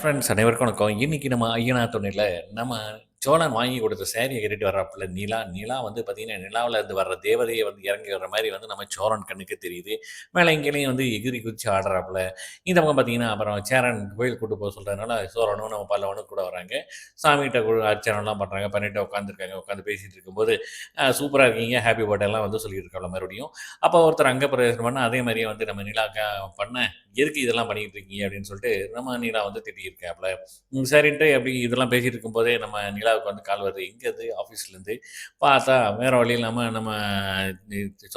Friends அனைவருக்கும் வணக்கம். இன்னைக்கு நம்ம ஐயனா துணையில் நம்ம சோழன் வாங்கி கொடுத்த சேரீயை கட்டிட்டு வர்றாப்புல நிலா. நிலா வந்து பார்த்தீங்கன்னா, நிலாவில் இருந்து வர்ற தேவதையை வந்து இறங்கி வர்ற மாதிரி வந்து நம்ம சோழன் கண்ணுக்கு தெரியுது. மேலே இங்கேயும் வந்து எகிரி குதிச்சு ஆடுறாப்புல. இந்த பக்கம் பார்த்தீங்கன்னா, அப்புறம் சேரன் கோயில் கூட்டு போக சொல்கிறதுனால சோழனும் நம்ம பல்லவனும் கூட வராங்க. சாமிகிட்ட கு அர்ச்சனைலாம் பண்ணுறாங்க பண்ணிட்டு உட்காந்துருக்காங்க. உட்காந்து பேசிகிட்டு இருக்கும்போது, சூப்பராக இருக்கீங்க, ஹாப்பி பர்த்டேலாம் வந்து சொல்லிட்டு மறுபடியும். அப்போ ஒருத்தர் அங்கே பிரவேசம் பண்ணால் அதே மாதிரியே வந்து நம்ம நிலாக்கா பண்ண, "எதுக்கு இதெல்லாம் பண்ணிட்டு இருக்கீங்க?" அப்படின்னு சொல்லிட்டு நம்ம நிலா வந்து திட்டியிருக்காப்ல. சரின்ட்டு அப்படி இதெல்லாம் பேசிட்டு இருக்கும்போதே நம்ம நிலாவுக்கு வந்து கால் வருது. எங்க ஆஃபீஸ்லேருந்து. பார்த்தா வேற வழி இல்லாமல் நம்ம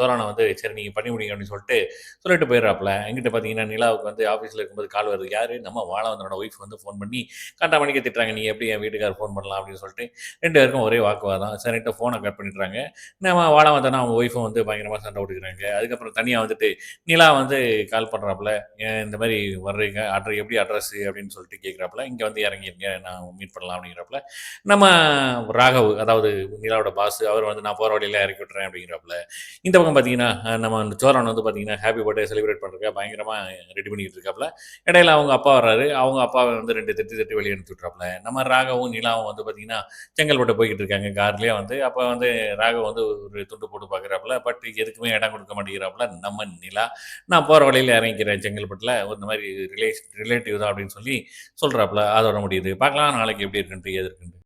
சோரானை வந்து, "சரி நீங்கள் பண்ணி முடியுங்க அப்படின்னு சொல்லிட்டு சொல்லிட்டு போயிடுறாப்புல. எங்கிட்ட பார்த்தீங்கன்னா, நிலாவுக்கு வந்து ஆஃபீஸில் இருக்கும்போது கால் வருது. யார் நம்ம வாழவந்தனோட ஒய்ஃப் வந்து ஃபோன் பண்ணி கண்டமேனிக்கு திட்டுறாங்க. "நீ எப்படி என் வீட்டுக்கார் ஃபோன் பண்ணலாம்?" அப்படின்னு சொல்லிட்டு ரெண்டு பேருக்கும் ஒரே வாக்குவாதம். சரின்ட்டு ஃபோனை கட் பண்ணிடுறாங்க. நம்ம வாழவந்தனும் அவங்க ஒய்ஃபும் வந்து பயங்கரமாக சண்டை விட்டுக்கிறாங்க அதுக்கப்புறம் தனியாக வந்துட்டு நிலா வந்து கால் பண்ணுறாப்புல இந்த மாதிரி வர்றீங்க? அட்ரஸ் எப்படி அட்ரஸ் அப்படின்னு சொல்லிட்டு கேட்குறாப்புல. இங்கே வந்து இறங்கிருங்க. நான் மீட் பண்ணலாம்" அப்படிங்கிறாப்புல. நம்ம ராகவ் அதாவது நிலாவோட பாஸ் அவர் வந்து, "நான் போகிற வழியில் இறக்கி விட்டுறேன்" அப்படிங்கிறாப்புல. இந்த பக்கம் பார்த்தீங்கன்னா, நம்ம அந்த சோரன் வந்து பார்த்தீங்கன்னா, ஹாப்பி பர்த்டே செலிப்ரேட் பண்ணுறக்க பயங்கரமாக ரெடி பண்ணிக்கிட்டு இருக்காப்புல. இடையில அவங்க அப்பா வர்றாரு. அவங்க அப்பாவை வந்து ரெண்டு திட்டு திட்டி வெளியே அனுப்பிச்சு விட்றாப்புல நம்ம ராகவும், நிலாவும் வந்து பார்த்தீங்கன்னா, செங்கல்பட்டு போய்கிட்டு இருக்காங்க கார்லேயே வந்து. அப்போ வந்து ராகவ் வந்து ஒரு துண்டு போட்டு பார்க்குறாப்புல. பட் எதுக்குமே இடம் கொடுக்க மாட்டேங்கிறாப்புல நம்ம நிலா. "நான் போகிற வழியில் இறங்கிக்கிறேன் செங்கல்பட்டுல. இந்த மாதிரி ரிலேஷ் ரிலேட்டிவ் தான்" அப்படின்னு சொல்லி சொல்கிறாப்புல அதோட முடியுது. பார்க்கலாம் நாளைக்கு எப்படி இருக்குன்ட்டு, எது இருக்குன்ட்டு.